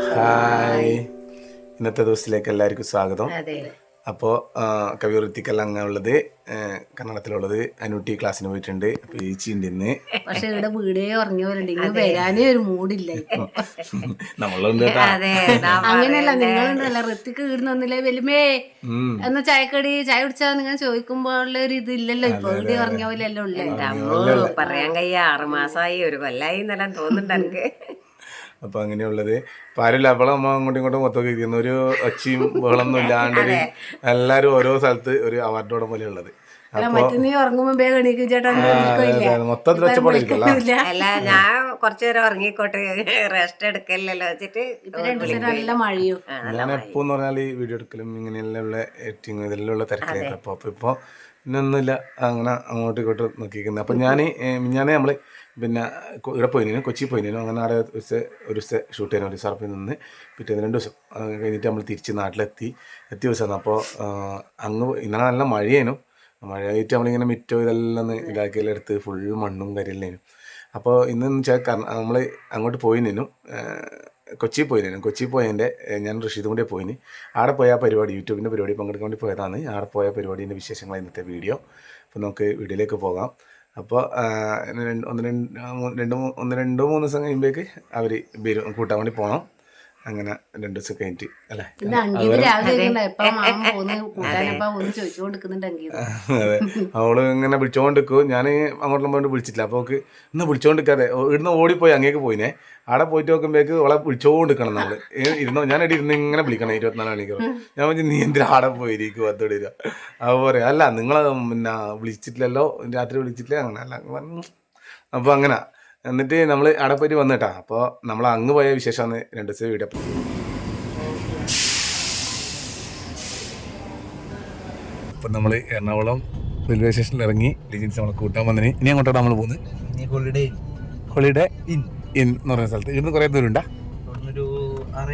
Hi. ഇന്നത്തെ ദിവസത്തിലേക്ക് എല്ലാവർക്കും സ്വാഗതം. അതെ. അപ്പോൾ കവിവൃത്തിക്കെല്ലാം അങ്ങനെ ഉള്ളത് ആ, കന്നഡത്തിലുള്ളത്. അനുട്ടി ക്ലാസ്സിന് പോയിട്ടുണ്ട്. അപ്പൊ ചേച്ചി ഉണ്ട് ഇന്ന്. പക്ഷെ ഇവിടെ വീടേ ഉറങ്ങിയവരുണ്ട് ഇന്ന് വരാനേ ഒരു മൂടില്ല? ഇപ്പൊ നമ്മളുണ്ട് അങ്ങനെയല്ല നിങ്ങളുണ്ടല്ല. ഋത്തിക്ക് ഇടുന്നൊന്നില്ലേ വലുമേ? എന്ന ചായക്കടി ചായ കുടിച്ചാ നിങ്ങൾ ചോദിക്കുമ്പോൾ ഉള്ള ഒരു ഇതില്ലല്ലോ. ഇപ്പൊ ഇവിടെ ഉറങ്ങിയ പോലെ അല്ലേ ഉള്ളേ പറയാൻ കഴിയ. ആറ് മാസമായി ഒരു കൊല്ലായി എന്നെല്ലാം തോന്നുന്നുണ്ട് എനിക്ക്. അപ്പോൾ അങ്ങനെയുള്ളത്. ആരുമില്ല. അപ്പോൾ നമ്മൾ അങ്ങോട്ടും ഇങ്ങോട്ടും മൊത്തം ഇരിക്കുന്നു ഒരു ഒച്ചയും ബഹളൊന്നും ഇല്ലാണ്ട് ഒരു എല്ലാവരും ഓരോ സ്ഥലത്ത് ഒരു അവാർഡോടെ പോലെ ഉള്ളത് മൊത്തത്തിൽ ഒച്ചപ്പാടിരിക്കല്ലോ അല്ല ഞാൻ കുറച്ചു നേരം ഉറങ്ങിക്കോട്ടെ. റെസ്റ്റ് എടുക്കല്ലോ വെച്ചിട്ട് ഞാൻ എപ്പോന്ന് പറഞ്ഞാൽ ഈ വീഡിയോ എടുക്കലും ഇങ്ങനെയുള്ള ഇതെല്ലാം ഉള്ള തിരക്കിലായിരുന്നു അപ്പോൾ അപ്പോൾ ഇപ്പോൾ ഇന്നൊന്നുമില്ല. അങ്ങനെ അങ്ങോട്ടും ഇങ്ങോട്ടും നോക്കിയിരിക്കുന്നത് അപ്പം ഞാൻ ഞാൻ നമ്മൾ പിന്നെ ഇവിടെ പോയിനു കൊച്ചി പോയിനു അങ്ങനെ അവിടെ ഒരു ദിവസം ഷൂട്ട് ചെയ്യാൻ ഒരു സർപ്പിൽ നിന്ന് പിറ്റേന്ന് രണ്ട് ദിവസം കഴിഞ്ഞിട്ട് നമ്മൾ തിരിച്ച് നാട്ടിലെത്തി. എത്തിയ ദിവസമാണ് അപ്പോൾ അങ്ങ് ഇന്നലെ നല്ല മഴയേനു. മഴയായിട്ട് നമ്മളിങ്ങനെ മിറ്റോ ഇതെല്ലാം ഇതാക്കിയെല്ലാം എടുത്ത് ഫുൾ മണ്ണും കരിയല്ലേനു അപ്പോൾ ഇന്ന് വെച്ചാൽ നമ്മൾ അങ്ങോട്ട് പോയിനു കൊച്ചി പോയിനു കൊച്ചി പോയതിന്റെ ഞാൻ റഷീദും കൂടെ പോയിന്. ആടെ പോയ പരിപാടി യൂട്യൂബിന്റെ പരിപാടി പങ്കെടുക്കാൻ വേണ്ടി പോയതാണ്. ആടെ പോയ പരിപാടീന്റെ വിശേഷങ്ങൾ ഇന്നത്തെ വീഡിയോ. അപ്പോൾ നമുക്ക് വീഡിയോയിലേക്ക് പോകാം. അപ്പോൾ ഒന്ന് രണ്ട് ഒന്ന് രണ്ടോ മൂന്ന് ദിവസം കഴിയുമ്പോഴേക്ക് അവർ വരും കൂട്ടാൻ വേണ്ടി പോകണം അങ്ങനെ രണ്ട് ദിവസം കഴിഞ്ഞിട്ട് അല്ലേ? അതെ അവൾ ഇങ്ങനെ വിളിച്ചോണ്ടിരിക്കും. ഞാൻ അങ്ങോട്ടും പോയിട്ട് വിളിച്ചിട്ടില്ല. അപ്പോൾ ഓക്ക് ഇന്ന് വിളിച്ചോണ്ടിരിക്കാതെ ഇരുന്ന് ഇവിടുന്ന് ഓടിപ്പോയി അങ്ങേക്ക് പോയിനെ. അവിടെ പോയിട്ട് നോക്കുമ്പോഴേക്ക് അവളെ വിളിച്ചോണ്ടിരിക്കണം നമ്മൾ. ഇരുന്നോ? ഞാൻ ഇടി ഇരുന്ന് ഇങ്ങനെ വിളിക്കണം ഇരുപത്തിനാല് മണിക്കൂർ ഞാൻ പറഞ്ഞു നീ എന്തിനാ ആടെ പോയിരിക്കും അതോടെ അപ്പോൾ പറയാം അല്ല നിങ്ങൾ പിന്നെ വിളിച്ചിട്ടില്ലല്ലോ രാത്രി വിളിച്ചിട്ടില്ല അങ്ങനെ അല്ല. അപ്പൊ അപ്പോൾ അങ്ങനെ എന്നിട്ട് നമ്മൾ അവിടെ പോയിട്ട് വന്നിട്ടാ. അപ്പോൾ നമ്മൾ അങ്ങ് പോയ വിശേഷമാണ് രണ്ട് ദിവസം വീഡിയോ അപ്പം നമ്മൾ എറണാകുളം റെയിൽവേ സ്റ്റേഷനിൽ ഇറങ്ങി. ലിജിൻസ് നമ്മളെ കൂട്ടാൻ വന്നതിന് ഇനി അങ്ങോട്ടാണ് നമ്മൾ പോകുന്നത്. ഹോളിഡേ ഹോളിഡേ ഇൻ ഇൻ എന്ന് പറയുന്ന സ്ഥലത്ത്. ഇവിടുന്ന് കുറേ ദൂരം ഉണ്ടോ? ഒരു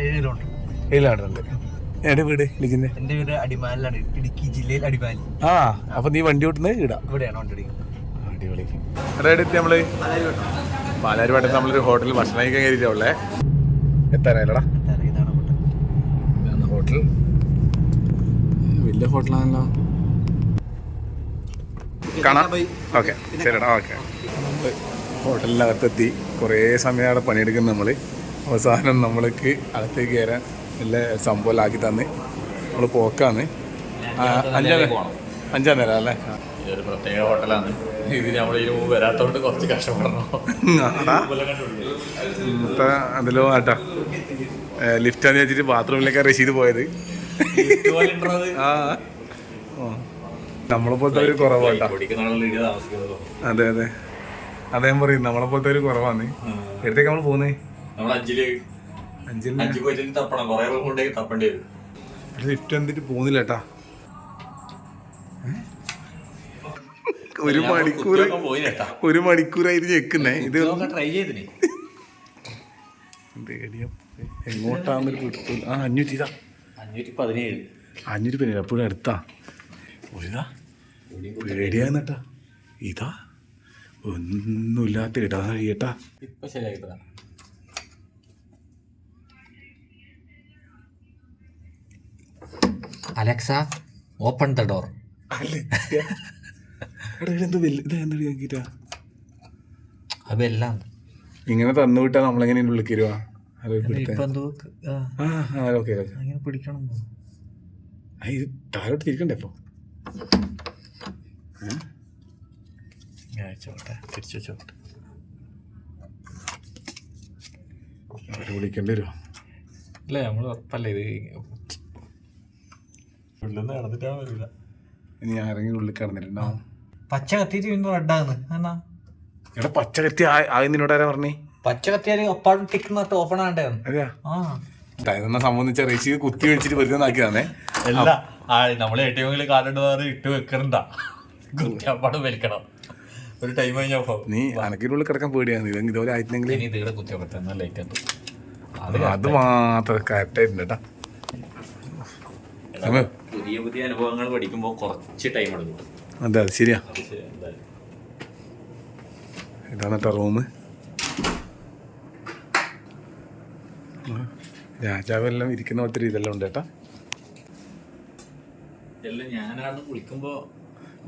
ഏഴ് കിലോമീറ്റർ എവിടെ വീട് ലിജിന്റെ എന്റെ വീട് അടിമാലിലാണ്. ഇടുക്കി ജില്ലയിൽ അടിമാലി. ആ അപ്പൊ നീ വണ്ടി ഓട്ടുന്നത് ഇടാം ഇവിടെയാണ് വണ്ടി ഓടിക്കുന്നത്. അടിപൊളി. എത്തി നമ്മൾ? പാലാരിവട്ടത്ത് നമ്മളൊരു ഹോട്ടലിൽ ഭക്ഷണം കഴിക്കാൻ കയറിയിട്ടുള്ളേ എത്താനായില്ലടാ. ഹോട്ടൽ. വലിയ ഹോട്ടലാണല്ലോ. കാണാം. ഓക്കെ ശരിടാ ഓക്കെ. ഹോട്ടലിനകത്തെത്തി. കുറേ സമയം അവിടെ പണിയെടുക്കുന്ന നമ്മൾ അവസാനം നമ്മൾക്ക് അകത്തേക്ക് കയറാൻ നല്ല സംഭവമാക്കി തന്ന്. നമ്മൾ പോക്കാന്ന് അഞ്ചാം അഞ്ചാം നേരം അല്ലേ? ഇതൊരു പ്രത്യേക ഹോട്ടലാണ്. ഇത് നമ്മൾ ഇതിന് മുമ്പ് വരാത്തോണ്ട് കുറച്ച് കഷ്ടപ്പെടണം. ഇന്നത്തെ അതിലോ ആട്ടാ. ആണെന്ന് വെച്ചിട്ട് ബാത്റൂമിലേക്ക് റഷീദ് പോയത്. ആ. നമ്മളെ പോലത്തെ ഒരു കുറവാട്ടാ. അതെ അതെ. അതേ പറയും നമ്മളെ പോലത്തെ ഒരു കുറവാണ് എടുത്തേക്ക് നമ്മൾ പോകുന്നേ ലിഫ്റ്റ് എന്നിട്ട് പോകുന്നില്ല അഞ്ച് ഒരു മണിക്കൂർ ഒരു മണിക്കൂറായിട്ട് ചെക്കുന്നേ ഇത് ട്രൈ ചെയ്തിന്. എങ്ങോട്ടാന്നൊരു പിടുത്തം ആ അഞ്ഞൂറ്റി ഇതാ. അഞ്ഞൂറ്റി പതിനേഴ്. അഞ്ഞൂറ്റി പേര് എപ്പോഴും അടുത്താ. ഒരിതാ പേടിയാന്നിട്ടാ ഇതാ. ഒന്നുമില്ലാത്ത ഇടാ കഴിയട്ടാ ഇപ്പൊ ശരിയാക്കിട്ടാ അലക്സ ഓപ്പൺ ദ ഡോർ അതെല്ലാം. ഇങ്ങനെ തന്നു വിട്ടാ നമ്മളെങ്ങനെ ഉള്ളിൽ ഇത് താഴോട്ട് തിരിക്കണ്ടേ ഇപ്പൊ? തിരിച്ചു വെച്ചോട്ടെ. അവരെ വിളിക്കേണ്ടി വരുമോ അല്ലേ നമ്മൾ ഉറപ്പല്ലേ ഇത്? ഉള്ളിൽ നിന്ന് നടന്നിട്ടാ വരില്ല ഇനി ആരെങ്കിലും ഉള്ളിൽ കിടന്നിട്ടുണ്ടാവും. പച്ച കത്തിയിട്ട് വീണ്ടും റെഡാന്ന് എന്നാ? എടാ പച്ച കത്തി ആയി നിന്നോട് ആരാ പറഞ്ഞേ? പച്ച കത്തിയാൽ അപ്പാടും ടിക്കുന്ന ഓപ്പൺ ആണ്ടേ അതെയാ? ആ. സംബന്ധിച്ച റേസി കുത്തി വെച്ചിട്ട് വെറുതെ നാക്കിയതാണേ അല്ല ആ നമ്മളെ എ ടി എമ്മിൽ വേറെ ഇട്ട് വെക്കണ്ട കുത്തിയപ്പാടും വലിക്കണം. ഒരു ടൈം കഴിഞ്ഞപ്പോ. നീ അനക്കിനുള്ളിൽ കിടക്കാൻ പേടിയാണ്. ഇത് ഇതുപോലെ ആയിരുന്നെങ്കിൽ ഇനി ഇത് ഇവിടെ കുത്തിയപ്പോ എന്നാ ലൈറ്റ് അത് മാത്രം കറക്റ്റായിട്ടുണ്ട് കേട്ടാ. പുതിയ പുതിയ അനുഭവങ്ങൾ പഠിക്കുമ്പോൾ കുറച്ച് ടൈം എടുക്കും. അതെ അതെ ശരിയാ. ഇതാണ് കേട്ടോ റൂം. രാജാവെല്ലാം ഇരിക്കുന്ന ഒത്തിരി ഇതെല്ലാം ഉണ്ട്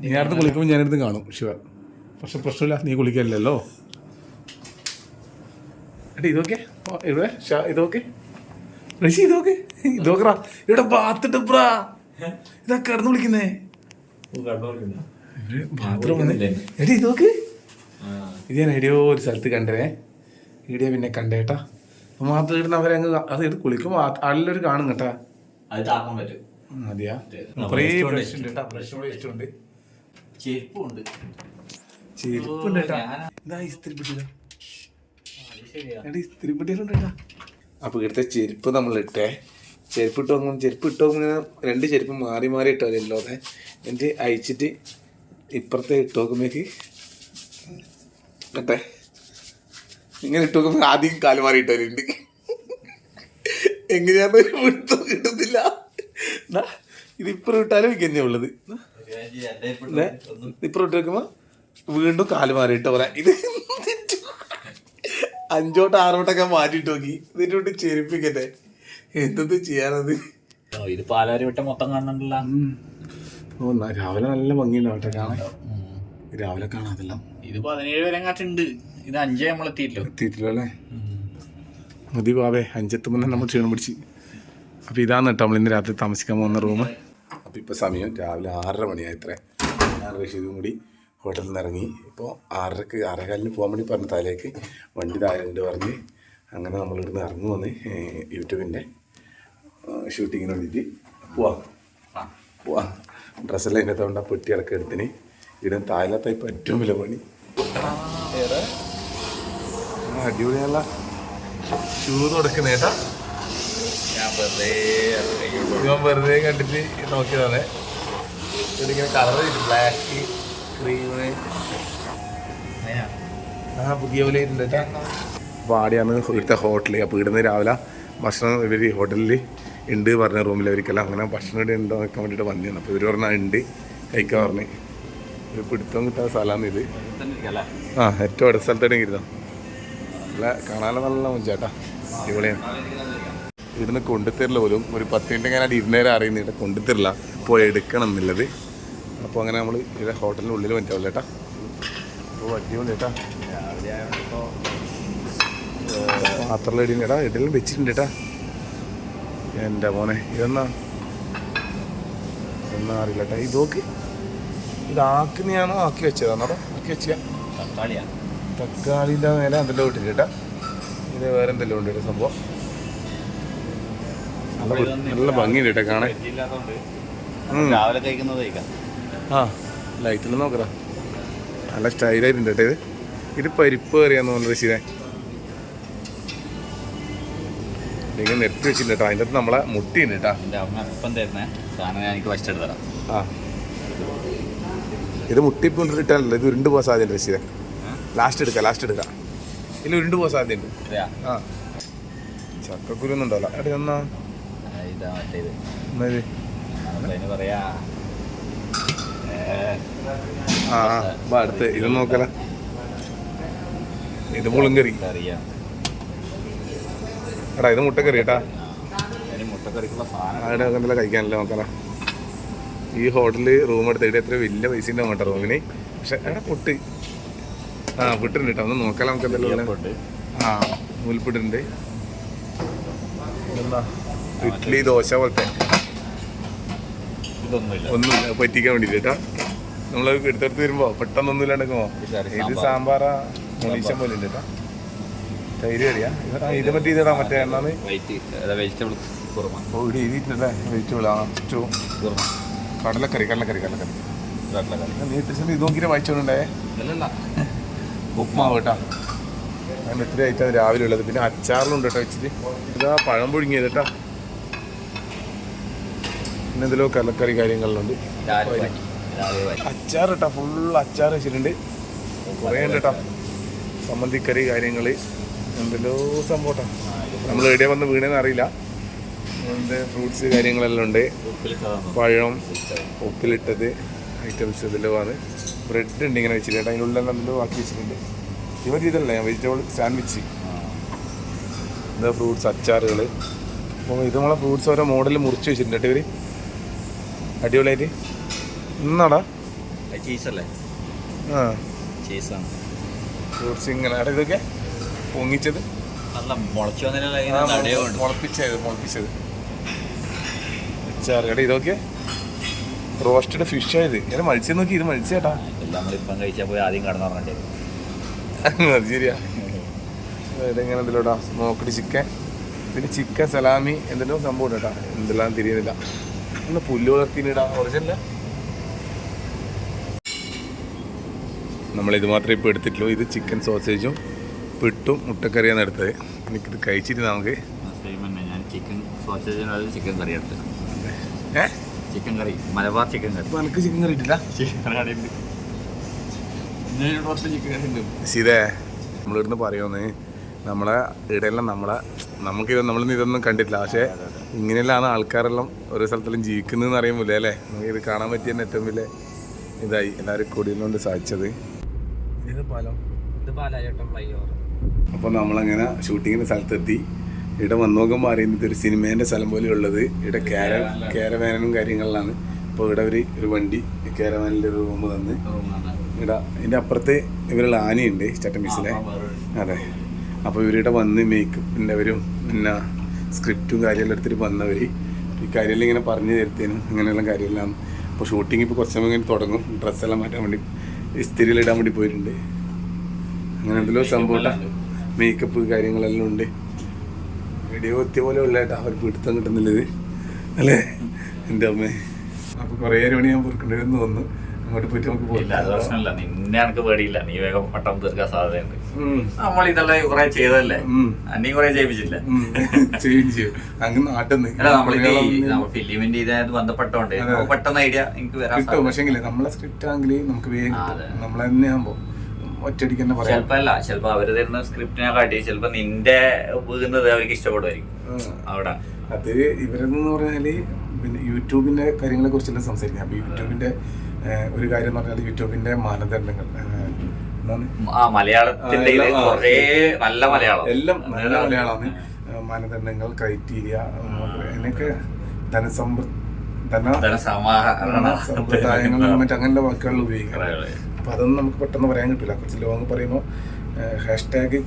നീ അടുത്ത് കുളിക്കുമ്പോൾ ഞാനിരുന്ന് കാണും ശിവ. പക്ഷെ പ്രശ്നമില്ല നീ കുളിക്കല്ലോ എടാ ഇതൊക്കെ? ഇവിടെ ഇതൊക്കെ ഇതൊക്കെ? ഋഷി ഇതൊക്കെ? ഇതൊക്കെ ഇവിടെ ബാത്തിട്ട് ബ്രാ ഇതാ കിടന്ന് വിളിക്കുന്നേ ബാത്റൂം എടി നോക്ക്. ഇത് ഞാൻ എവിടെയോ ഒരു സ്ഥലത്ത് കണ്ടേ ഇടിയ പിന്നെ കണ്ടേട്ടാ. അപ്പൊ മാത്രം ഇടുന്ന അവരങ്ങ് അത് ഇത് കുളിക്കുമ്പോൾ അല്ലൊരു കാണും കേട്ടാ. അത് താക്കാൻ പറ്റും. അതെയാ നമ്മളെ കുറേ ഇഷ്ടമുണ്ട്. ബ്രഷ് ഉണ്ട് കേട്ടാ ബ്രഷ് കൂടെ ഇഷ്ടമുണ്ട് ചെരുപ്പുണ്ട്. ചെരുപ്പുണ്ട് കേട്ടാ ഇതാ ഇസ്തിരി എടാ ഇസ്തിരി പെട്ടിയിലുണ്ട് കേട്ടാ അപ്പൊ ഇവിടുത്തെ ചെരുപ്പ് നമ്മൾ ഇട്ടേ ചെരുപ്പ് ഇട്ടോ ചെരുപ്പ് ഇട്ടോ രണ്ട് ചെരുപ്പ് മാറി മാറി ഇട്ടല്ലോ അതെ എന്നിട്ട് അയച്ചിട്ട് ഇപ്പുറത്തെ ഇട്ട് നോക്കുമ്പോഴേക്ക് കേട്ടെ. ഇങ്ങനെ ഇട്ട് നോക്കുമ്പോൾ ആദ്യം കാൽ മാറിയിട്ടുണ്ട് എങ്ങനെയാന്ന് ഒരു കിട്ടുന്നില്ല. ഇതിപ്പുറം ഇട്ടാലും ഇങ്ങനെ ഉള്ളത്? ഇപ്പുറം ഇട്ട് വെക്കുമ്പോ വീണ്ടും കാൽ മാറിയിട്ട് പോലെ. ഇത് അഞ്ചോട്ട് ആറോട്ടൊക്കെ മാറ്റിട്ട് നോക്കി. ഇതിനോട്ട് ചെരുപ്പിക്കട്ടെ എന്തെന്ന് ചെയ്യാനത്? ഇത് പാലാരി വിട്ട മൊത്തം ന- രാവിലെ നല്ല ഭംഗിയുണ്ടാവട്ടെ കാണാൻ. രാവിലെ കാണാതെല്ലാം. ഇത് പതിനേഴ് വരെ കാട്ടുണ്ട് ഇത് അഞ്ചേ നമ്മളെത്തിയിട്ടില്ല എത്തിയിട്ടില്ല അല്ലേ? മതി ബാബേ അഞ്ചെത്തുമ്പോൾ നമ്മൾ ക്ഷീണം പിടിച്ച്. അപ്പോൾ ഇതാണ് കേട്ടോ നമ്മൾ ഇന്ന് രാത്രി താമസിക്കാൻ പോകുന്ന റൂം അപ്പോൾ ഇപ്പോൾ സമയം രാവിലെ ആറര മണിയായി ഇത്ര. ഞാൻ റഷീദും കൂടി ഹോട്ടലിൽ നിന്ന് ഇറങ്ങി. ഇപ്പോൾ ആറരക്ക് ആറേകാലിന് പോകാൻ വേണ്ടി പറഞ്ഞ താലേക്ക് വണ്ടി താരുണ്ട് പറഞ്ഞ് അങ്ങനെ നമ്മൾ ഇവിടുന്ന് ഇറങ്ങി വന്ന് യൂട്യൂബിന്റെ ഷൂട്ടിങ്ങിന് വേണ്ടിയിട്ട് പോവാം. പോവാം. ഡ്രസ്സെല്ലാം ഇതിന്റെ തൊണ്ട പൊട്ടി അടക്കം എടുത്തിന്. ഇതിന് താഴത്തെ ഇപ്പം ഏറ്റവും വില പണി. അടിപൊളിയല്ല ഷൂ തുടക്കുന്നേട്ടാ ഞാൻ വെറുതെ ഞാൻ വെറുതെ കണ്ടിട്ട് നോക്കിയതാണ്. ഇതിങ്ങനെ കളർ ബ്ലാക്ക് ക്രീം ആ പുതിയ പോലെ ആടെയാണ് ഇവിടുത്തെ ഹോട്ടലിൽ അപ്പോൾ ഇവിടുന്ന് രാവിലെ ഭക്ഷണം ഇവർ ഹോട്ടലിൽ ഉണ്ട് പറഞ്ഞ റൂമിൽ അവർക്കെല്ലാം അങ്ങനെ ഭക്ഷണം ഇവിടെ ഉണ്ടോ നോക്കാൻ വേണ്ടിയിട്ട് വന്നിരുന്നു അപ്പോൾ ഇവർ പറഞ്ഞാൽ ഉണ്ട്. കഴിക്കാൻ പറഞ്ഞ്. ഒരു പിടുത്തം കിട്ടാത്ത സ്ഥലമാണ് ഇത്. അല്ലേ? ആ ഏറ്റവും അടുത്ത സ്ഥലത്തോടെ ഇരുന്നോ നല്ല കാണാനുള്ള നല്ല മുഞ്ചേട്ടാ അടിപൊളിയാണ്. ഇവിടുന്ന് കൊണ്ടുത്തരില്ല പോലും. ഒരു പത്ത് മിനിറ്റ് ഞാൻ ഇരുന്നേരം അറിയുന്ന ഇവിടെ കൊണ്ടുത്തരില്ല പോയി എടുക്കണം എന്നുള്ളത്. അപ്പോൾ അങ്ങനെ നമ്മൾ ഇവിടെ ഹോട്ടലിന്റെ ഉള്ളിൽ പറ്റാവില്ല ചേട്ടാ അപ്പോൾ അടിപൊളി ചേട്ടാ മാത്രമല്ല ഇടിയുണ്ട് ചേട്ടാ ഇടലും വെച്ചിട്ടുണ്ട് ചേട്ടാ എന്റെ മോനെ ഇതെന്നാ? എന്നാ അറിയില്ല കേട്ടോ ഇത് നോക്കി. ഇതാക്കുന്നയാണോ ആക്കി വെച്ചതാണോ ആക്കി വെച്ചാ തക്കാളിയാണ് തക്കാളിന്റെ മേലെ എന്തെല്ലാം ഇട്ടില്ല ഇത് വേറെ എന്തെല്ലാം ഉണ്ട് ഇവിടെ സംഭവം. നല്ല ഭംഗിയുണ്ട് കേട്ടോ കാണാൻ. രാവിലെ കഴിക്കുന്നത് കഴിക്കാം ആ ലൈറ്റിൽ നോക്കടാ നല്ല സ്റ്റൈലായിട്ടുണ്ട് കേട്ടോ ഇത്. ഇത് പരിപ്പ് കറിയാന്ന് തോന്നുന്നു റഷീദെ. ഇങ്ങനെ നെറ്റ് വെച്ചില്ല കേട്ടോ അതിന്റെ അകത്ത് നമ്മളെ മുട്ടിയുണ്ട് കേട്ടോ എന്റെ അമ്മ ഇപ്പം തരുന്നേ. സാധനം എനിക്ക് ഫസ്റ്റ് എടുത്തരാം ആ. ഇത് മുട്ടിപ്പ് ഇട്ടാണല്ലോ. ഇത് ഉരുണ്ട് പോകാൻ സാധ്യത വെച്ചത് ലാസ്റ്റ് എടുക്കാം ലാസ്റ്റ് എടുക്കാം. ഇതിൽ ഉരുണ്ട് പോകാൻ സാധ്യതയുണ്ട്. ആ. ചക്കക്കുരു ഒന്നും ഉണ്ടാവില്ല എടാ എന്നാ ഇതാ? മറ്റേത് അതിന് പറയാ? ആ അടുത്ത് ഇത് നോക്കല. ഇത് മുളങ്കറി. അറിയാം എടാ ഇത് മുട്ടക്കറി കേട്ടാ മുട്ടക്കറിക്കുള്ള കഴിക്കാനല്ലേ നോക്കല ഈ ഹോട്ടലിൽ റൂം എടുത്തിട്ട് എത്ര വലിയ പൈസ ഉണ്ടാവും കേട്ടോ റൂമിന്. പക്ഷെ എടാ പുട്ട്. ആ പുട്ടുണ്ട് കേട്ടോ ഒന്ന് നോക്കാം നമുക്ക് എന്തെല്ലാം ആ നൂൽപ്പുട്ടുണ്ട് ഇഡ്ഡലി ദോശ പോലത്തെ. ഒന്നുമില്ല. ഒന്നും പറ്റിക്കാൻ വേണ്ടിട്ട് കേട്ടാ നമ്മൾ എടുത്തെടുത്ത് വരുമ്പോ പെട്ടെന്നൊന്നും ഇല്ലാണ്ടെക്കുമോ ഇത്. സാമ്പാറാ? മുണീശം പോലെ ഉണ്ട് കേട്ടാ തൈര് കറിയാ. ഇത് മറ്റേ ഇതടാ മറ്റേ എന്നാണ്? White vegetable kurma. ഓ ഇത് എഴുതിയിട്ടുണ്ടല്ലേ വെജിറ്റബിൾ ആ സ്റ്റൂ കുറുമ. കടലക്കറി കടലക്കറി കടലക്കറി. കടലക്കറി. നീ ടീച്ചറിന് ഇത് നോക്കിയിട്ട് വായിച്ചോണ്ടേ അല്ലല്ല ഉപ്മാവ് കേട്ടാ. അങ്ങനെ ഐറ്റം രാവിലെ ഉള്ളത്. പിന്നെ അച്ചാറിലുണ്ട് കേട്ടോ വെച്ചിട്ട് ഇതാ പഴം പുഴുങ്ങിയത് കേട്ടാ. പിന്നെ ഇതിലോ കലക്കറി കാര്യങ്ങളിലുണ്ട്. അച്ചാർ കേട്ടാ ഫുൾ അച്ചാർ വെച്ചിട്ടുണ്ട്. കുറേ ഉണ്ട് കേട്ടാ. സമ്മന്തിക്കറി കാര്യങ്ങൾ എന്തെല്ലോ സംഭവം നമ്മൾ എവിടെ വന്ന് വീണെന്ന് അറിയില്ല. അതുകൊണ്ട് ഫ്രൂട്ട്സ് കാര്യങ്ങളെല്ലാം ഉണ്ട്. പഴം ഉപ്പിലിട്ടത് ഐറ്റംസ് ഇതെല്ലാം ആണ്. ബ്രെഡ് ഉണ്ട് ഇങ്ങനെ വെച്ചിട്ടുണ്ട് അതിന്റെ ഉള്ളിൽ എന്തോ ആക്കി വെച്ചിട്ടുണ്ട്. ഇവർ ഇതല്ലേ വെജിറ്റബിൾ സാൻഡ്വിച്ച് എന്താ ഫ്രൂട്ട്സ് അച്ചാറുകൾ അപ്പോൾ ഇത് നമ്മളെ ഫ്രൂട്ട്സ് ഓരോ മോഡൽ മുറിച്ച് വെച്ചിട്ടുണ്ട് കേട്ടോ ഇവർ അടിപൊളിയായിട്ട്. ഇന്നാടാ. ചീസല്ലേ ആ. ചീസാണ് ഫ്രൂട്ട്സ് ഇങ്ങനെ. ഇതൊക്കെ പൊങ്ങിച്ചത്? നല്ല മുളച്ചു മുളപ്പിച്ചത് മുളപ്പിച്ചത്. ചെറുകട ഇതൊക്കെ റോസ്റ്റഡ് ഫിഷ് ആയത്. ഞാൻ മത്സ്യം നോക്കി ഇത് മത്സ്യട്ടാ. നമ്മളിപ്പം കഴിച്ചാൽ പോയി ആദ്യം കടന്നു ശരിയാ. ഇതെങ്ങനെ എന്തെല്ലോട്ടാ സ്മോക്ക്ഡ് ചിക്കൻ. പിന്നെ ചിക്കൻ സലാമി എന്തെല്ലോ സംഭവം ഉണ്ട് കേട്ടാ. എന്തെല്ലാം തിരിയുന്നില്ല. ഒന്ന് പുല്ല് വളർത്തിനിടാ ഒറിജിനല്ല നമ്മളിത് മാത്രമേ ഇപ്പോൾ എടുത്തിട്ടുള്ളൂ. ഇത് ചിക്കൻ സോസേജും പിട്ടും മുട്ടക്കറിയാണ് എടുത്തത്. എനിക്കിത് കഴിച്ചിട്ട് നമുക്ക് ചിക്കൻ ചിക്കൻ കറി എടുത്ത്. ചിക്കൻ കറി മലബാർ ചിക്കൻ കറി എനിക്ക് ചിക്കൻ കറി ഇട്ടില്ല? ചിക്കൻ കറി ചിക്കൻ കറി ഉണ്ട്. നമ്മളിവിടുന്ന് പറയുമെന്ന് നമ്മളെ ഇടയിലും നമ്മളെ നമുക്കിത് നമ്മളിന്ന് ഇതൊന്നും കണ്ടിട്ടില്ല. പക്ഷേ ഇങ്ങനെയെല്ലാം ആൾക്കാരെല്ലാം ഓരോ സ്ഥലത്തെല്ലാം ജീവിക്കുന്നതെന്ന് അറിയുമ്പോൾ അല്ലേ? ഇത് കാണാൻ പറ്റിയ ഏറ്റവും വലിയ ഇതായി. എല്ലാവരും കൂടിയതുകൊണ്ട് സാധിച്ചത്. ഇത് പാലം. ഇത് പാലായിട്ടും ഫ്ലൈ ഓവർ. അപ്പോൾ നമ്മളങ്ങനെ ഷൂട്ടിങ്ങിന്റെ സ്ഥലത്തെത്തി. ഇവിടെ വന്നു നോക്കുമ്പോൾ അറിയുന്നത് ഒരു സിനിമേന്റെ സ്ഥലം പോലെ ഉള്ളത് ഇവിടെ കേര ക്യാരവാനും കാര്യങ്ങളിലാണ്. അപ്പോൾ ഇവിടെ ഒരു ഒരു വണ്ടി ക്യാരവാനിൽ ഒരു റൂം തന്ന്. ഇവിടെ ഇതിന്റെ അപ്പുറത്തെ ഇവരുള്ള ആനയുണ്ട് ചട്ടമിസിലെ അതെ. അപ്പോൾ ഇവരിവിടെ വന്ന് മേക്കപ്പിന്റെ അവരും പിന്നെ സ്ക്രിപ്റ്റും കാര്യമെല്ലാം എടുത്തിട്ട് വന്നവർ ഈ കാര്യമെല്ലാം ഇങ്ങനെ പറഞ്ഞു തരുത്തേനും അങ്ങനെയുള്ള കാര്യമെല്ലാം അപ്പോൾ ഷൂട്ടിംഗ് ഇപ്പോൾ കുറച്ച് സമയം തുടങ്ങും. ഡ്രസ്സെല്ലാം മാറ്റാൻ വേണ്ടി ഇസ്തിരിയിലിടാൻ വേണ്ടി പോയിട്ടുണ്ട്. അങ്ങനെ എന്തെല്ലോ സംഭവം മേക്കപ്പ് കാര്യങ്ങളെല്ലാം ഉണ്ട്. വീഡിയോ എത്തിയ പോലെ ഉള്ള കേട്ടോ അവർ പിടുത്തം കിട്ടുന്നില്ലത് അല്ലേ? എന്റെ അമ്മ. അപ്പോൾ കുറേ മണി ഞാൻ പൊറുക്കേണ്ടി വന്നു തോന്നുന്നു. അങ്ങോട്ട് പോയിട്ട് നമുക്ക് ഇല്ല അത് പോകാം പ്രശ്നമില്ല. നിന്നെ എനിക്ക് പേടിയില്ല. നീ വേഗം പട്ടം തീർക്കാൻ സാധ്യതയുണ്ട്. ഉം. നമ്മൾ ഇതെല്ലാം കുറെ ചെയ്തതല്ലേ? ഉം. അന്നെയും കുറെ ചെയ്യിപ്പിച്ചില്ല ഉം. ചെയ്യും ചെയ്യും. അങ്ങ് നാട്ടിൽ അല്ല നമ്മളിത് ഈ നമ്മൾ ഫിലിമിന്റെ ഇതായത് ബന്ധപ്പെട്ടോണ്ട് അപ്പൊ പെട്ടെന്ന് ഐഡിയ എനിക്ക് വരാൻ പക്ഷേ നമ്മളെ സ്ക്രിപ്റ്റ് ആണെങ്കിൽ നമുക്ക് വേഗം നമ്മളെ തന്നെ ആകുമ്പോൾ ഒറ്റയടിക്ക് തന്നെ പറയാം. ചിലപ്പോ അല്ല ചിലപ്പോ അവർ തരുന്ന സ്ക്രിപ്റ്റിനെ കാട്ടി ചിലപ്പോ നിന്റെ വീകുന്നത് അവർക്ക് ഇഷ്ടപ്പെടുമായിരിക്കും. അവിടെ. അത് ഇവരെന്ന് പറഞ്ഞാൽ പിന്നെ യൂട്യൂബിന്റെ കാര്യങ്ങളെ കുറിച്ചെല്ലാം സംസാരിക്കാം അപ്പൊ യൂട്യൂബിന്റെ ഒരു കാര്യം എന്ന് പറഞ്ഞാൽ യൂട്യൂബിന്റെ മാനദണ്ഡങ്ങൾ. മലയാളത്തിന്റെ എല്ലാം, കുറേ നല്ല മലയാളം. എല്ലാം നല്ല മലയാളമാണ്. മാനദണ്ഡങ്ങൾ ക്രൈറ്റീരിയ അതിനൊക്കെ ധനസമ്പ ധന ധനസമാഹരണ. സമ്പ്രദായങ്ങൾ മറ്റു അങ്ങനെയുള്ള വാക്കുകളിൽ ഉപയോഗിക്കാം അപ്പോൾ അതൊന്നും നമുക്ക് പെട്ടെന്ന് പറയാൻ കിട്ടില്ല കുറച്ച് ലോങ് പറയുമ്പോൾ ഹാഷ് ടാഗ്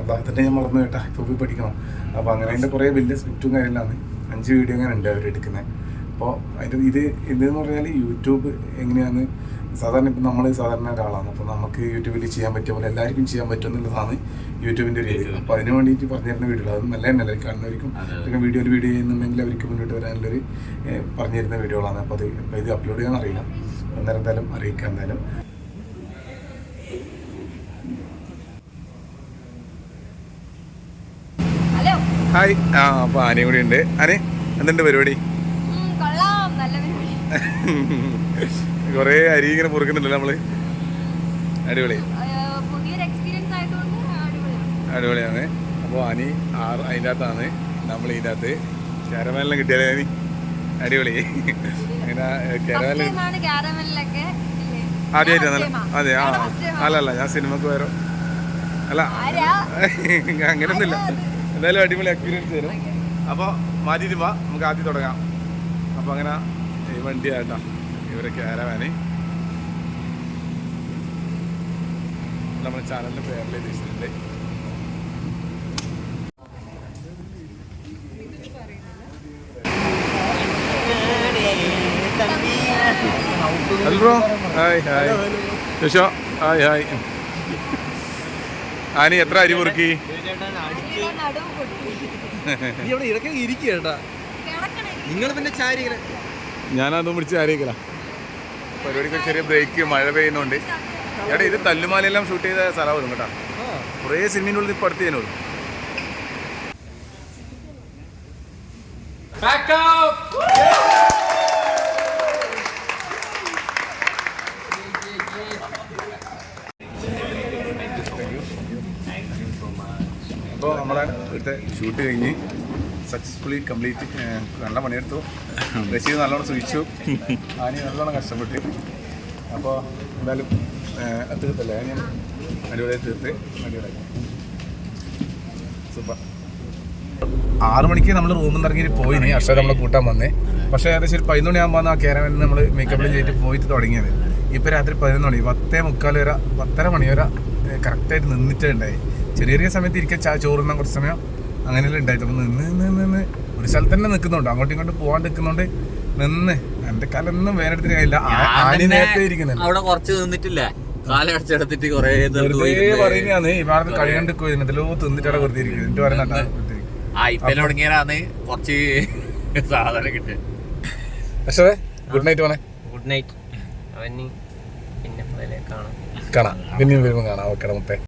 അദ്ദേഹത്തിന്റെ ഞാൻ മറന്നു കേട്ടാ. ഇപ്പോൾ പോയി പഠിക്കണം. അപ്പോൾ അങ്ങനെ അതിന്റെ കുറേ വലിയ സ്ക്രിപ്റ്റും കാര്യങ്ങളാണ്. അഞ്ച് വീഡിയോ അങ്ങനെ ഉണ്ട് അവർ എടുക്കുന്നത് അപ്പോൾ അതിന്റെ ഇത് ഇതെന്ന് പറഞ്ഞാൽ യൂട്യൂബ് എങ്ങനെയാണ്? സാധാരണ ഇപ്പം നമ്മൾ സാധാരണ ഒരാളാണ്. അപ്പോൾ നമുക്ക് യൂട്യൂബിൽ ചെയ്യാൻ പറ്റിയ പോലെ എല്ലാവർക്കും ചെയ്യാൻ പറ്റും എന്നുള്ളതാണ് യൂട്യൂബിന്റെ ഒരു രീതി. അപ്പോൾ അതിന് വേണ്ടിയിട്ട് പറഞ്ഞു തരുന്ന വീഡിയോ അത് നല്ല നല്ല കാണുന്നവർക്കും ഇതൊക്കെ വീഡിയോയിൽ വീഡിയോ ചെയ്യുന്നുണ്ടെങ്കിൽ അവർക്ക് മുന്നോട്ട് വരാനുള്ളൊരു പറഞ്ഞു തരുന്ന വീഡിയോകളാണ്. അപ്പോൾ അത് ഇപ്പോൾ ഇത് അപ്ലോഡ് ചെയ്യാൻ അറിയില്ല. അന്നേരം എന്തായാലും അറിയിക്കാം എന്തായാലും. ഹായ്. ആ അപ്പോൾ ആനയും കൂടി ഉണ്ട്. ആന എന്തുണ്ട് പരിപാടി? കുറേ അരി ഇങ്ങനെ പൊറുക്കുന്നുണ്ടല്ലോ നമ്മൾ. അടിപൊളി. അടിപൊളിയാണ്. അപ്പോൾ അനി ആറ് അതിന്റെ അകത്താണ്. നമ്മൾ ഇതിന്റെ അകത്ത് കാരവാനെല്ലാം കിട്ടിയാലേ അടിപൊളി. ടൈമാണ് ക്യാരമലിലൊക്കെ ആദ്യമായിട്ടാണ് അതെ ആ അല്ല അല്ല ഞാൻ സിനിമക്ക് വരാം അല്ല അങ്ങനെയൊന്നുമില്ല എന്തായാലും അടിപൊളി എക്സ്പീരിയൻസ് തരും. അപ്പോൾ മാറ്റിയിട്ട് വാ നമുക്ക് ആദ്യം തുടങ്ങാം. അപ്പോൾ അങ്ങനെ ഈ വണ്ടി ആട്ടാ ഇവരെ ക്യാരവാന് നമ്മുടെ ചാനലിന്റെ പേരിൽ എഴുതിയിട്ടുണ്ട് ഹലോ ബ്രോ ഹായ് ഹായ്. ശേഷോ ഹായ് ഹായ്. ആനി എത്ര അരി പൊറുക്കി ഞാനതും പിടിച്ച് ആയിരിക്കല പരിപാടിക്ക് ചെറിയ ബ്രേക്ക് മഴ പെയ്യുന്നുണ്ട്. എടാ ഇത് തല്ലുമാലയെല്ലാം ഷൂട്ട് ചെയ്ത സ്ഥലമായിരുന്നു കേട്ടോ. കുറേ സിനിമയിനുള്ളിൽ ഇപ്പം അടുത്ത് ചെയ്യുന്നുള്ളൂ അപ്പോൾ നമ്മളെ ഇവിടുത്തെ ഷൂട്ട് കഴിഞ്ഞ് സക്സസ്ഫുള്ളി കംപ്ലീറ്റ് നല്ല പണിയെടുത്തു. റഷീദ് നല്ലോണം ശ്രമിച്ചു ആനി നല്ലോണം കഷ്ടപ്പെട്ടു. അപ്പോൾ എന്തായാലും തീർത്തല്ലേ ആനി അടിപൊളിയായി തീർത്ത് അടിപൊളിയായി. സൂപ്പർ. ആറ് മണിക്ക് നമ്മൾ റൂമിൽ നിന്ന് ഇറങ്ങി പോയിനി അക്ഷര നമ്മളെ കൂട്ടാൻ വന്നേ. പക്ഷേ ഏകദേശം ഒരു പതിനൊന്ന് മണിയാകുമ്പോൾ ആ കേരളം നമ്മൾ മേക്കപ്പിൽ ചെയ്തിട്ട് പോയിട്ട് തുടങ്ങിയത്. ഇപ്പോൾ രാത്രി പതിനൊന്ന് മണി പത്തേ മുക്കാൽ വരെ പത്തര മണി വരെ കറക്റ്റായിട്ട് നിന്നിട്ടേ ഉണ്ടായി. ചെറിയ ചെറിയ സമയത്ത് ഇരിക്കുക ചാ ചോറുണ്ണാൻ കുറച്ച് സമയം അങ്ങനെയെല്ലാം ഉണ്ടായിട്ട് അപ്പോൾ നിന്ന് നിന്ന് നിന്ന് ഒരു സ്ഥലത്ത് തന്നെ നിൽക്കുന്നുണ്ട്. അങ്ങോട്ടും ഇങ്ങോട്ടും പോകാൻ നിൽക്കുന്നുണ്ട്. നിന്ന്. എന്റെ കാലൊന്നും വേനെടുത്തിന് കഴിയില്ല ആ- ആണി നേരത്തെ ഇരിക്കുന്നുണ്ട് അവിടെ കുറച്ച് നിന്നിട്ടില്ലേ. കാലടച്ചെടുത്തിട്ട് കൊറേ വെറുതെ പറയുന്നതാണ്. ഈ ഭാഗത്ത് കഴിയാണ്ട് ഇതിലോ തിന്നിട്ടാണ് വെറുതെ ഇരിക്കുന്നത് എന്നിട്ട് പറയുന്ന ആ ഇപ്പൊ തുടങ്ങിയാലാണ് കുറച്ച് സാധനം കിട്ടിയത് പക്ഷേ ഗുഡ് നൈറ്റ് വേണേ ഗുഡ് നൈറ്റ് അവന് പിന്നെ മുതലേ കാണാം. കാണാം. പിന്നെയും വരുമ്പോൾ കാണാം. ഓക്കെ മുത്തേ.